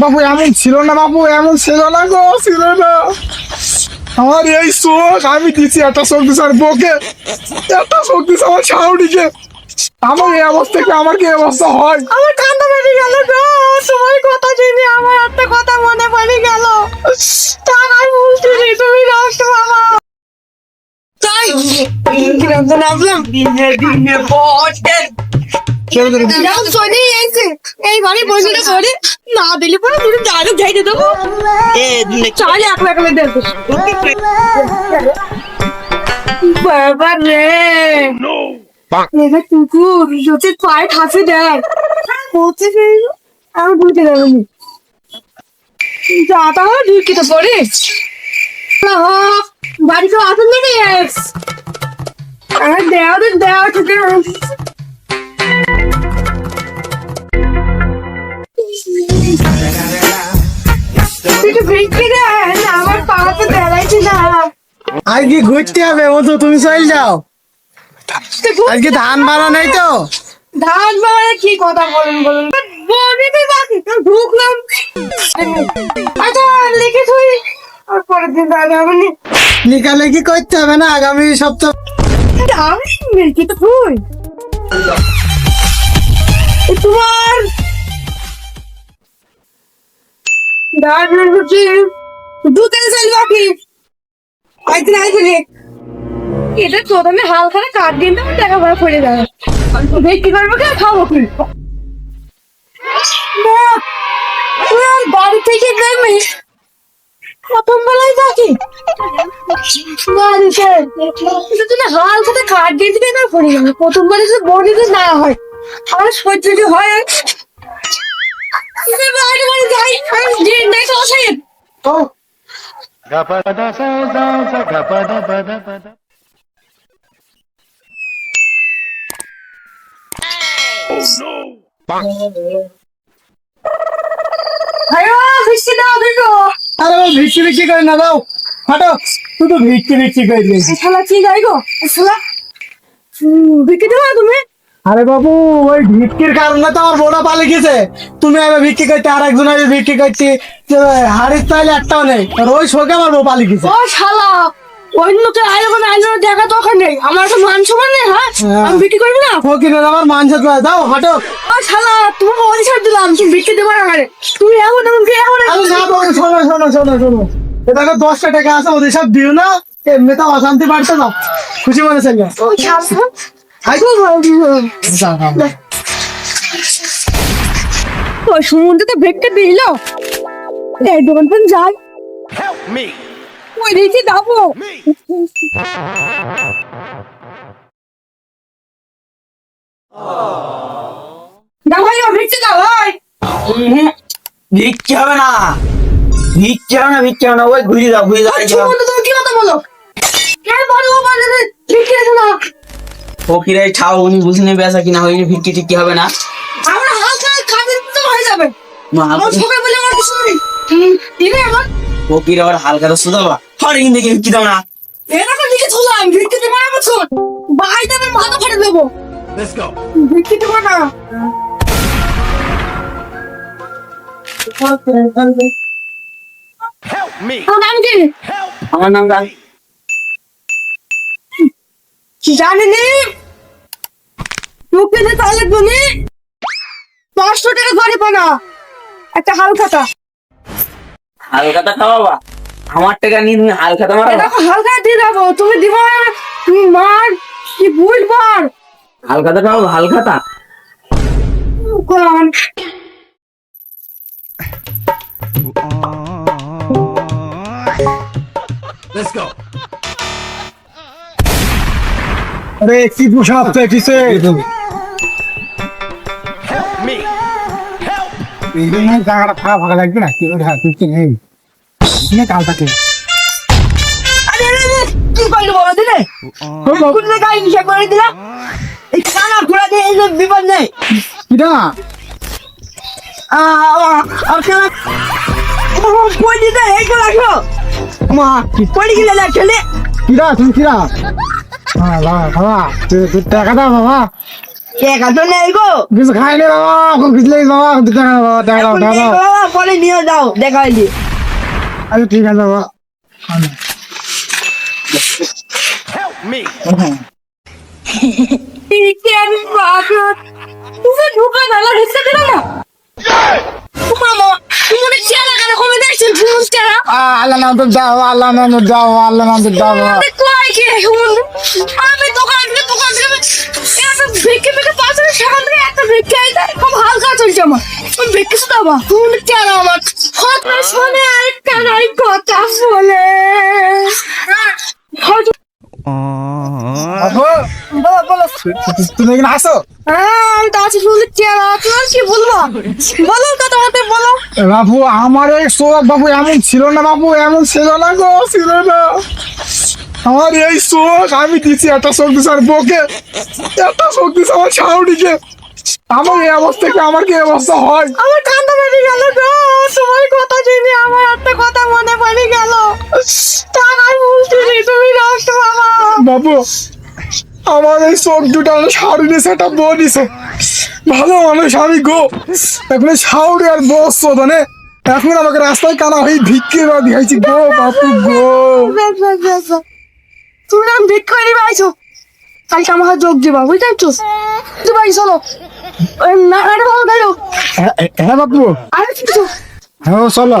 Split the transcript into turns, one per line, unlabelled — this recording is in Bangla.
বাবু এমন ছিল না বাবু এমন ছিল না গো ছিল না। আমার এই চোখ আমি দিচ্ছি একটা চোখ দিচ্ছি আর বকে একটা চোখ দিচ্ছি আমার ছাউডিকে আমার এই অবস্থা কি আমার কি অবস্থা হয়?
আমার কান্না বেরিয়ে গেল গো তোমার কথা শুনে আমার একটা কথা মনে পড়ে গেল। টাকার মুশকিল তুমি নষ্ট বাবা। তাই? কিরম তো নামলাম। দিনে দিনে বসে যেমন চলে এসে এই বাড়ি বসে করে না দিলে পরে তুমি ডাইরেক্ট যাইতে দেবো। চালে এক লাখ দেবো। বাবা রে। এবার কুকুর যদি পায়ে ঠাসে দেয়। বলছে সেই আমি বুঝতে যা তাহলে ঢুকি তো পড়ে। বাড়ি তো আসুন না রে আর দেওয়া দেওয়া থেকে একটু ভিড়কে দেন আমার পা তো না।
আজকে ঘুরতে হবে ও তো তুমি চল যাও। আজকে ধান বানা নাই তো?
ধান বাড়ে কি কথা বলেন বলুন। ঢুকলাম। আচ্ছা লিখে তুই আর পরের দিন তাহলে
নিকালে কি করতে হবে না আগামী সপ্তাহ
আমি লিখে তুই ধান হচ্ছে দু তিন সাইল বাকি আইতে আইতে এটা প্রথমে কাট দিন তো টাকা ভরা পড়ে যাবে। বিক্রি করব কে খাব কি? না, বাড়ি থেকে প্রথম বেলায় কাট দিয়ে দিবে না পড়ে যাবে। প্রথম বেলায় যদি না হয় আর সহ্য হয় বাড়ি বাড়ি যাই আর বৃষ্টি দাও দেখো
আরে ভিক্ষি ভিক্ষি করে না ভিক্ষি ভিক্ষি
তুমি
আরে বাবু ওই ভিক্ষির কারণে তো আমার বোনা পালে গেছে। তুমি আগে ভিক্ষি করতে আর একজন আগে ভিক্ষি করছি হাড়ির তাইলে একটাও নেই আর ওই শোকে আমার বউ পালি গেছে।
ও শালা ওই লোকের আইলো মানে আইলো দেখা দরকার নেই। আমার একটা মান নেই হ্যাঁ?
হ্যাঁ।
আমি বিক্রি করব না?
ফকিরের আমার মানছে দাও
ও শালা তোমাকে দিলাম তুমি বিক্রি দেবো না মানে তুমি এখন এমন কি এখন
আরে না শোনো শোনো শোনো শোনো। এটাকে দশটা টাকা আছে ওদের সব দিও না। এমনি তো অশান্তি বাড়ছে না। খুশি মনে
ও ও সমুদ্রে তো ভেটকে দিল। এই দোকান পর্যন্ত যাই। ওই দিকে যাব।
ভিক্ষি হবে না। ভিক্ষি হবে না ভিক্ষি হবে না। ওই ঘুরে দাও ঘুরে দাও
কি কথা বলো? কেন বলো? ও আছে না
ফকিরাই ছাও উনি বুঝলেন বেসা কিনা হয়নি ভিক্ষি টিক্ষি হবে না।
আমরা হালকা কাজের তো হয়ে যাবে।
মা,
আমার সবাই বলে আমার কিছু নেই। দিনে আমার
ফকির আবার হালকা তো শুধু বা হরে কিন্তু ভিক্ষি দাও না।
এরকম দিকে চললাম ভিক্ষি দেবো না আমার শোন ভাই দেবে মাথা ফাটে দেবো। ভিক্ষি দেবো না। আমার নাম কি?
আমার নাম রাজ
জানি নি মুখে যে তাহলে তুমি পাঁচশো টাকা ঘরে পানা। একটা হালখাতা
হালকাটা খাওয়াবা? আমার টাকা নিয়ে তুমি মারাবা?
এরকম হালকা দিয়ে দেবো। তুমি দিবা তুমি মার কি বুঝবার
হালকাটা খাওয়াবো? হালকাটা
কোরআন।
আরে কি পোশাক পেটিছে জায়গাটা ফাঁকা ফাঁকা লাগবে না কি ওটা কিছু নেই? কাল থাকে।
কি করল বলো দিলে কোন গাড়ি হিসাব করে দিলাম। এই কানা ঘোড়া দিয়ে এই বিপদ নেই।
কিরা?
কই দিতে এই করে রাখো মা পড়ে গেলে না
কিরা তুমি কিরা? বাবা বাবা তুই তুই টাকা দাও বাবা।
টাকা তো নেই গো।
কিছু খাইনি বাবা এখন কিছু লেগে বাবা না টাকা দাও টাকা দাও
পরে নিয়ে যাও দেখা হয়নি
আচ্ছা ঠিক আছে বাবা।
ঢুকা না? মামা তুমি চেলা কেন কমে দেখছেন তুমি চেলা
আ- আল্লাহ নাম তো দাও আল্লাহ নাম দাও আল্লাহ নাম দাও।
কই কি? আমি দোকান থেকে দোকান থেকে একটা ভিক্ষে ভিক্ষে পাঁচ হাজার সেখান থেকে একটা ভিক্ষে আইতে খুব হালকা চলছে আমার। আমি ভিক্ষে শুধু আমার তুমি কেন আমার। কথা শোনে আর কানাই কথা বলে
বাবু,
বলো বলো
তুমি এখানে আসো
হ্যাঁ আমি তো আছি শুনতে চেলা তুমি কি বলব? বলো কথা বলতে বলো।
বাবু আমার এই শোক বাবু এমন ছিল না বাবু এমন ছিল না গো ছিল না। আমার এই শোক আমি দিছি একটা শোক দিছি আর বউকে একটা শোক দিছি আমার ছাউনিকে। আমার এই অবস্থা কি আমার কি অবস্থা হয়?
আমার কান্না বেড়ে গেল গো তোমার কথা জেনে আমার একটা কথা মনে পড়ে গেল। টাকার বুঝতেছি তুমি নষ্ট বাবা।
বাবু আমার এই চোখ দুটো শাড়ি নিয়েছে একটা বউ ভালো মানুষ আমি গো এখন এই আর বস মানে এখন আমাকে রাস্তায় কানা হয়ে ভিক্ষে বা দিয়েছি গো বাপু গো।
তুমি আমি ভিক করে পাইছো কালকে আমার হাতে যোগ দিবা বুঝতে পারছ তুই বাড়ি চলো ওই নাগাটা ভালো গেল
হ্যাঁ বাপু
আরে কিছু
হ্যাঁ চলো